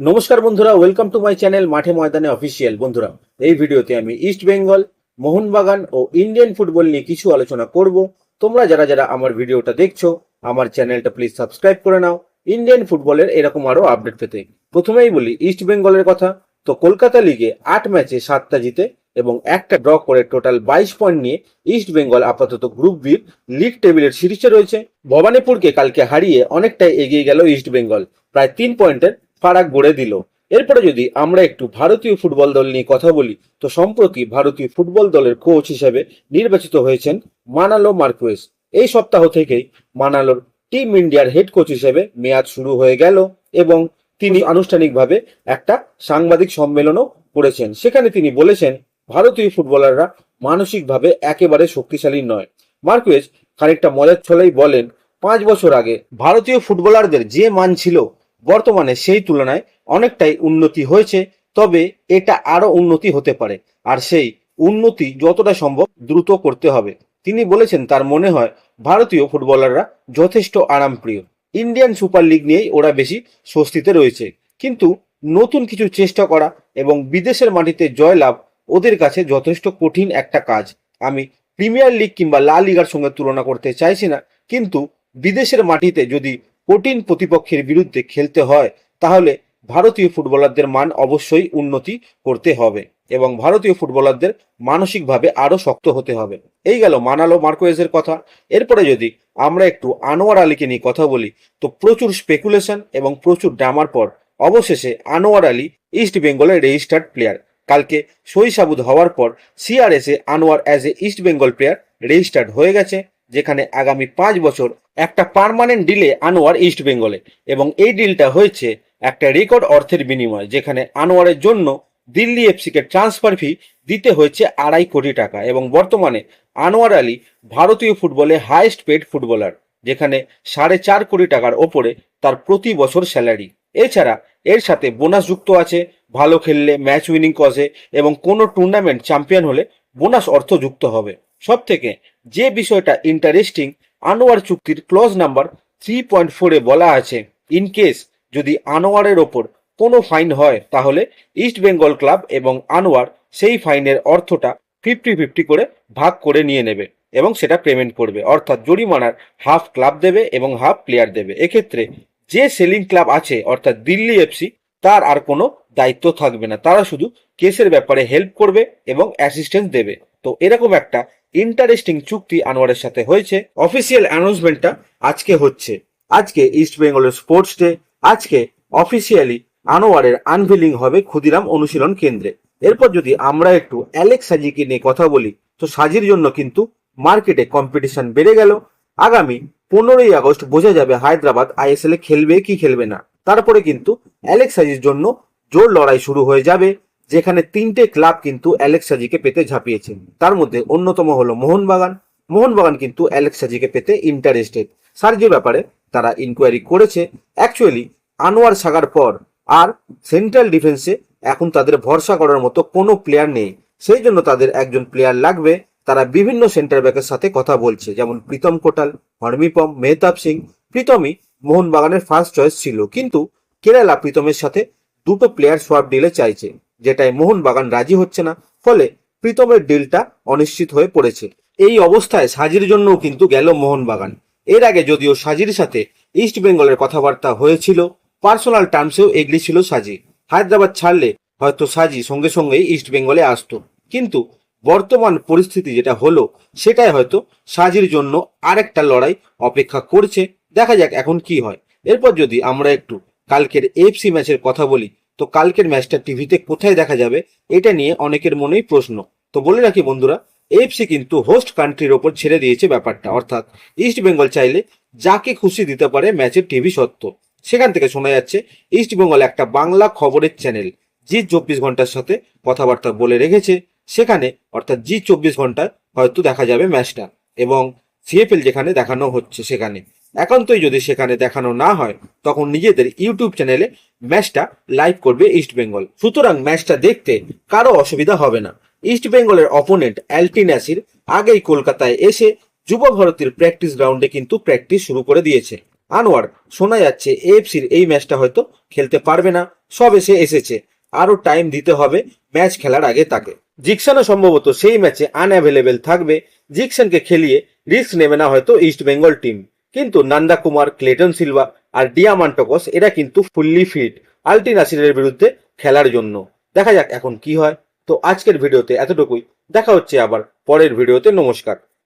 নমস্কার বন্ধুরা welcome to my channel মাঠে ময়দানে অফিসিয়াল বন্ধুরা, এই ভিডিওতে আমি ইস্ট বেঙ্গল মোহনবাগান ও ইন্ডিয়ান ফুটবল নিয়ে কিছু আলোচনা করব। তোমরা যারা যারা আমার ভিডিওটা দেখছ, আমার চ্যানেলটা প্লিজ সাবস্ক্রাইব করে নাও। ইন্ডিয়ান ফুটবলের এরকম আরও আপডেট পেতে। প্রথমেই বলি ইস্ট বেঙ্গলের কথা। তো কলকাতা লিগে আট ম্যাচে সাতটা জিতে এবং একটা ড্র করে টোটাল বাইশ পয়েন্ট নিয়ে ইস্ট বেঙ্গল আপাতত গ্রুপ বির লিগ টেবিলের শীর্ষে রয়েছে। ভবানীপুরকে কালকে হারিয়ে অনেকটাই এগিয়ে গেল ইস্ট বেঙ্গল প্রায় তিন পয়েন্টের ফারাক গড়ে দিল। এরপরে যদি আমরা একটু ভারতীয় ফুটবল দল নিয়ে কথা বলি, তো সম্প্রতি ভারতীয় ফুটবল দলের কোচ হিসেবে নির্বাচিত হয়েছেন মানালো মার্কুয়েস। এই সপ্তাহ থেকেই মানালোর টিম ইন্ডিয়ার হেড কোচ হিসেবে মেয়াদ শুরু হয়ে গেল এবং তিনি আনুষ্ঠানিকভাবে একটা সাংবাদিক সম্মেলনও করেছেন। সেখানে তিনি বলেছেন, ভারতীয় ফুটবলাররা মানসিকভাবে একেবারে শক্তিশালী নয়। মার্কুয়েস খানিকটা মজার ছলেই বলেন, পাঁচ বছর আগে ভারতীয় ফুটবলারদের যে মান ছিল বর্তমানে সেই তুলনায় অনেকটাই উন্নতি হয়েছে, তবে এটা আরও উন্নতি হতে পারে। আর সেই উন্নতি যতটা সম্ভব দ্রুত করতে হবে। তিনি বলেছেন, তার মনে হয় ভারতীয় ফুটবলাররা যথেষ্ট আরামপ্রিয়। ইন্ডিয়ান সুপার লিগ নিয়েই ওরা বেশি স্বস্তিতে রয়েছে। কিন্তু নতুন কিছু চেষ্টা করা এবং বিদেশের মাটিতে জয়লাভ ওদের কাছে যথেষ্ট কঠিন একটা কাজ। আমি প্রিমিয়ার লিগ কিংবা লা লিগার সঙ্গে তুলনা করতে চাইছি না, কিন্তু বিদেশের মাটিতে যদি কঠিন প্রতিপক্ষের বিরুদ্ধে খেলতে হয়, তাহলে ভারতীয় ফুটবলারদের মান অবশ্যই উন্নতি করতে হবে এবং ভারতীয় ফুটবলারদের মানসিকভাবে আরও শক্ত হতে হবে। এই গেল মানালো মার্কোয়েজের কথা। এরপরে যদি আমরা একটু আনোয়ার আলীকে নিয়ে কথা বলি, তো প্রচুর স্পেকুলেশন এবং প্রচুর ড্রামার পর অবশেষে আনোয়ার আলী ইস্ট বেঙ্গলের রেজিস্টার্ড প্লেয়ার কালকে সই সাবুদ হওয়ার পর CRS Anwar as a East Bengal player registered হয়ে গেছে। যেখানে আগামী পাঁচ বছর একটা পার্মানেন্ট ডিলে আনোয়ার ইস্ট বেঙ্গলে এবং এই ডিলটা হয়েছে একটা রেকর্ড অর্থের বিনিময়, যেখানে আনোয়ারের জন্য দিল্লি এফসিকে ট্রান্সফার ফি দিতে হয়েছে আড়াই কোটি টাকা। এবং বর্তমানে আনোয়ার আলী ভারতীয় ফুটবলে হাইয়েস্ট পেড ফুটবলার যেখানে সাড়ে চার কোটি টাকার ওপরে তার প্রতি বছর স্যালারি এছাড়া এর সাথে বোনাস যুক্ত আছে, ভালো খেললে ম্যাচ উইনিং কজে এবং কোনো টুর্নামেন্ট চ্যাম্পিয়ন হলে বোনাস অর্থ যুক্ত হবে। সব থেকে যে বিষয়টা ইন্টারেস্টিং আনোয়ার চুক্তির ক্লজ নাম্বার থ্রি পয়েন্ট ফোরে বলা আছে। ইন কেস যদি আনোয়ারের ওপর কোনো ফাইন হয়, তাহলে ইস্ট বেঙ্গল ক্লাব এবং আনোয়ার সেই ফাইনের অর্থটা ফিফটি ফিফটি করে ভাগ করে নিয়ে নেবে এবং সেটা পেমেন্ট করবে। অর্থাৎ জরিমানার হাফ ক্লাব দেবে এবং হাফ প্লেয়ার দেবে। এক্ষেত্রে যে সেলিং ক্লাব আছে, অর্থাৎ দিল্লি এফসি তার আর কোনো দায়িত্ব থাকবে না। তারা শুধু কেসের ব্যাপারে হেল্প করবে এবং অ্যাসিস্ট্যান্স দেবে। তো এরকম একটা ইন্টারেস্টিং চুক্তি আনোয়ারের সাথে হয়েছে। অফিসিয়াল অ্যানাউন্সমেন্টটা আজকে হচ্ছে। আজকে ইস্ট বেঙ্গলের স্পোর্টস ডে আজকে অফিসিয়ালি আনোয়ারের আনভিলিং হবে ক্ষুদিরাম অনুশীলন কেন্দ্রে। এরপর যদি আমরা একটু অ্যালেক্স সাজিকে নিয়ে কথা বলি, তো সাজির জন্য কিন্তু মার্কেটে কম্পিটিশন বেড়ে গেল। আগামী পনেরোই আগস্ট বোঝা যাবে হায়দ্রাবাদ আইএসএল এ খেলবে কি খেলবে না। তারপরে কিন্তু অ্যালেক্স সাজির জন্য জোর লড়াই শুরু হয়ে যাবে। যেখানে তিনটে ক্লাব কিন্তু অ্যালেক্স সাজিকে পেতে ঝাঁপিয়েছে তার মধ্যে অন্যতম হলো মোহনবাগান। মোহনবাগান কিন্তু অ্যালেক্স সাজিকে পেতে ইন্টারেস্টেড সার্জির ব্যাপারে তারা ইনকোয়ারি করেছে। অ্যাকচুয়ালি আনোয়ার সাগার পর আর সেন্ট্রাল ডিফেন্সে এখন তাদের ভরসা করার মতো কোনো প্লেয়ার নেই। সেই জন্য তাদের একজন প্লেয়ার লাগবে। তারা বিভিন্ন সেন্টার ব্যাকের সাথে কথা বলছে, যেমন প্রীতম কোটাল হরমিপম মেহতাব সিং। প্রীতমই মোহনবাগানের ফার্স্ট চয়েস ছিল। কিন্তু কেরালা প্রীতমের সাথে দুটো প্লেয়ার সোয়াপ ডিলে চাইছে। যেটাই মোহনবাগান রাজি হচ্ছে না, ফলে প্রীতমের ডিলটা অনিশ্চিত হয়ে পড়েছে। এই অবস্থায় সাজির জন্যও কিন্তু গেল মোহনবাগান। এর আগে যদিও সাজির সাথে ইস্ট বেঙ্গলের কথাবার্তা হয়েছিল পার্সোনাল টার্মসেও এগলি ছিল সাজি। হায়দ্রাবাদ ছাড়লে হয়তো সাজি সঙ্গে সঙ্গেই ইস্ট বেঙ্গলে আসতো। কিন্তু বর্তমান পরিস্থিতি যেটা হলো, সেটাই হয়তো সাজির জন্য আরেকটা লড়াই অপেক্ষা করছে। দেখা যাক এখন কি হয়। এরপর যদি আমরা একটু কালকের এফসি ম্যাচের কথা বলি তো কালকের ম্যাচটা টিভিতে কোথায় দেখা যাবে, এটা নিয়ে অনেকের মনেই প্রশ্ন। তো বলে রাখি বন্ধুরা এফসি কিন্তু হোস্ট কান্ট্রির ওপর ছেড়ে দিয়েছে ব্যাপারটা। অর্থাৎ ইস্ট বেঙ্গল চাইলে যাকে খুশি দিতে পারে ম্যাচের টিভি সত্য। সেখান থেকে শোনা যাচ্ছে ইস্ট বেঙ্গল একটা বাংলা খবরের চ্যানেল জি চব্বিশ ঘণ্টার সাথে কথাবার্তা বলে রেখেছে। সেখানে অর্থাৎ জি চব্বিশ ঘন্টায় হয়তো দেখা যাবে ম্যাচটা। এবং সিএফএল যেখানে দেখানো হচ্ছে সেখানে। একান্তই যদি সেখানে দেখানো না হয়, তখন নিজেদের ইউটিউব চ্যানেলে ম্যাচটা লাইভ করবে ইস্ট বেঙ্গল। সুতরাং ম্যাচটা দেখতে কারও অসুবিধা হবে না। ইস্ট বেঙ্গলের অপোনেন্ট অ্যালটি নাসির আগেই কলকাতায় এসে যুব ভারতীর প্র্যাকটিস গ্রাউন্ডে কিন্তু প্র্যাকটিস শুরু করে দিয়েছে। আনোয়ার, শোনা যাচ্ছে এএফসির এই ম্যাচটা হয়তো খেলতে পারবে না, সব এসে এসেছে। আরও টাইম দিতে হবে ম্যাচ খেলার আগে তাকে। জিকসানও সম্ভবত সেই ম্যাচে আনঅ্যাভেলেবেল থাকবে। জিকসানকে খেলিয়ে রিস্ক নেবে না হয়তো ইস্ট বেঙ্গল টিম। কিন্তু নন্দা কুমার, ক্লেটন সিলভা আর ডিয়ামান্টকস, এরা কিন্তু ফুল্লি ফিট আলটি নাসিরের বিরুদ্ধে খেলার জন্য। দেখা যাক এখন কি হয়। তো আজকের ভিডিওতে এতটুকুই। দেখা হচ্ছে আবার পরের ভিডিওতে। নমস্কার।